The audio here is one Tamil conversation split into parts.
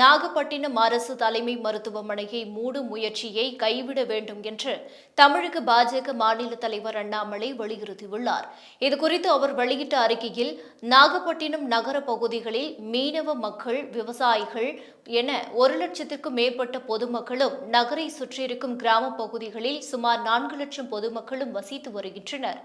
Nagapattinam அரசு தலைமை மருத்துவமனையை மூடும் முயற்சியை கைவிட வேண்டும் என்று தமிழக பாஜக மாநில தலைவர் அண்ணாமலை வலியுறுத்தியுள்ளார். இதுகுறித்து அவர் வெளியிட்ட அறிக்கையில் நாகப்பட்டினம் நகர பகுதிகளில் மீனவ மக்கள் விவசாயிகள் என ஒரு லட்சத்திற்கும் மேற்பட்ட பொதுமக்களும் நகரை சுற்றியிருக்கும் கிராம பகுதிகளில் சுமார் நான்கு லட்சம் பொதுமக்களும் வசித்து வருகின்றனர்.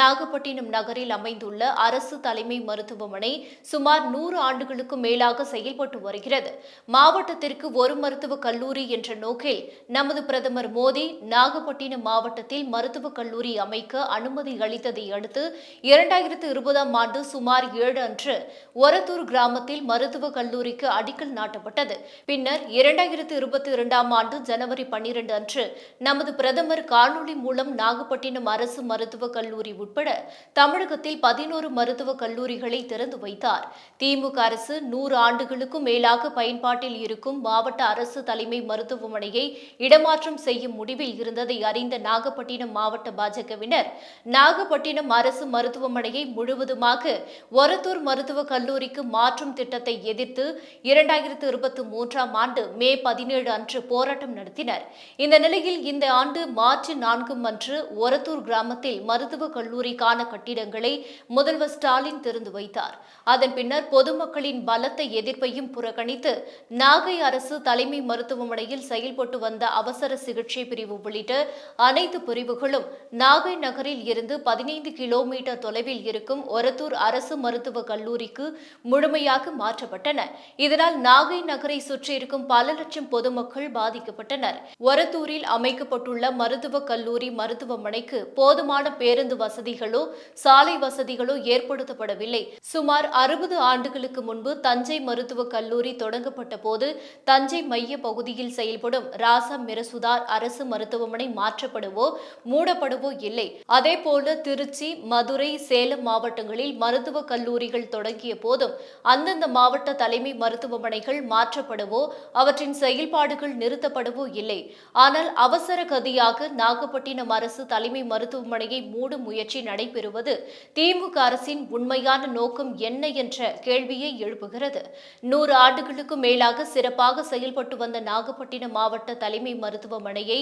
நாகப்பட்டினம் நகரில் அமைந்துள்ள அரசு தலைமை மருத்துவமனை சுமார் நூறு ஆண்டுகளுக்கும் மேலாக செயல்பட்டு வருகிறது. மாவட்டத்திற்கு ஒரு மருத்துவக் கல்லூரி என்ற நோக்கில் நமது பிரதமர் மோடி நாகப்பட்டினம் மாவட்டத்தில் மருத்துவக் கல்லூரி அமைக்க அனுமதி அளித்ததை அடுத்து இரண்டாயிரத்து இருபதாம் ஆண்டு சுமார் ஏழு அன்று ஒரத்தூர் கிராமத்தில் மருத்துவக் கல்லூரிக்கு அடிக்கல் நாட்டப்பட்டது. பின்னர் இரண்டாயிரத்து இருபத்தி இரண்டாம் ஆண்டு ஜனவரி பன்னிரண்டு அன்று நமது பிரதமர் காணொலி மூலம் நாகப்பட்டினம் அரசு மருத்துவக் கல்லூரி உட்பட தமிழகத்தில் பதினோரு மருத்துவக் கல்லூரிகளை திறந்து வைத்தார். திமுக அரசு நூறு ஆண்டுகளுக்கும் மேலாக பயன்பாட்டில் இருக்கும் மாவட்ட அரசு தலைமை மருத்துவமனையை இடமாற்றம் செய்யும் முடிவில் இருந்ததை அறிந்த நாகப்பட்டினம் மாவட்ட பாஜகவினர் நாகப்பட்டினம் அரசு மருத்துவமனையை முழுவதுமாக ஒரத்தூர் மருத்துவக் கல்லூரிக்கு மாற்றும் திட்டத்தை எதிர்த்து இரண்டாயிரத்து இருபத்தி மூன்றாம் ஆண்டு மே பதினேழு அன்று போராட்டம் நடத்தினர். இந்த நிலையில் இந்த ஆண்டு மார்ச் நான்கு அன்று ஒரத்தூர் கிராமத்தில் மருத்துவக் கல்லூரிக்கான கட்டிடங்களை முதல்வர் ஸ்டாலின் திறந்து வைத்தார். அதன் பின்னர் பொதுமக்களின் பலத்த எதிர்ப்பையும் புறக்கணித்து நாகை அரசு தலைமை மருத்துவமனையில் செயல்பட்டு வந்த அவசர சிகிச்சை பிரிவு உள்ளிட்ட அனைத்து பிரிவுகளும் நாகை நகரில் இருந்து பதினைந்து கிலோமீட்டர் தொலைவில் இருக்கும் ஒரத்தூர் அரசு மருத்துவக் கல்லூரிக்கு முழுமையாக மாற்றப்பட்டன. இதனால் நாகை நகரை சுற்றியிருக்கும் பல லட்சம் பொதுமக்கள் பாதிக்கப்பட்டனர். ஒரத்தூரில் அமைக்கப்பட்டுள்ள மருத்துவக் கல்லூரி மருத்துவமனைக்கு போதுமான பேருந்து வசதிகளோ சாலை வசதிகளோ ஏற்படுத்தப்படவில்லை. சுமார் அறுபது ஆண்டுகளுக்கு முன்பு தஞ்சை மருத்துவக் கல்லூரி தொடங்கப்பட்ட போது தஞ்சை மைய பகுதியில் செயல்படும் ராசா மிரசுதார் அரசு மருத்துவமனை மாற்றப்படவோ மூடப்படவோ இல்லை. அதேபோல திருச்சி மதுரை சேலம் மாவட்டங்களில் மருத்துவக் கல்லூரிகள் தொடங்கிய போதும் அந்தந்த மாவட்ட தலைமை மருத்துவமனைகள் மாற்றப்படவோ அவற்றின் செயல்பாடுகள் நிறுத்தப்படவோ இல்லை. ஆனால் அவசர கதியாக நாகப்பட்டினம் அரசு தலைமை மருத்துவமனையை மூடும் முயற்சி நடைபெறுவது திமுக அரசின் உண்மையான நோக்கம் என்ன என்ற கேள்வியை எழுப்புகிறது. நூறு ஆண்டுகளுக்கு மேல் மேலாக சிறப்பாக செயல்பட்டு வந்த நாகப்பட்டினம் மாவட்ட தலைமை மருத்துவமனையை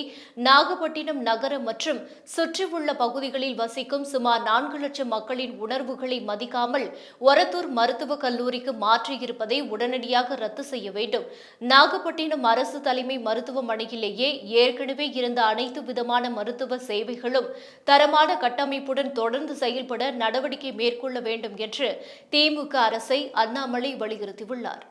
நாகப்பட்டினம் நகர மற்றும் சுற்றியுள்ள பகுதிகளில் வசிக்கும் சுமார் நான்கு லட்சம் மக்களின் உணர்வுகளை மதிக்காமல் ஒரத்தூர் மருத்துவக் கல்லூரிக்கு மாற்றியிருப்பதை உடனடியாக ரத்து செய்ய வேண்டும். நாகப்பட்டினம் அரசு தலைமை மருத்துவமனையிலேயே ஏற்கனவே இருந்த அனைத்து விதமான மருத்துவ சேவைகளும் தரமான கட்டமைப்புடன் தொடர்ந்து செயல்பட நடவடிக்கை மேற்கொள்ள வேண்டும் என்று திமுக அரசை அண்ணாமலை வலியுறுத்தியுள்ளார்.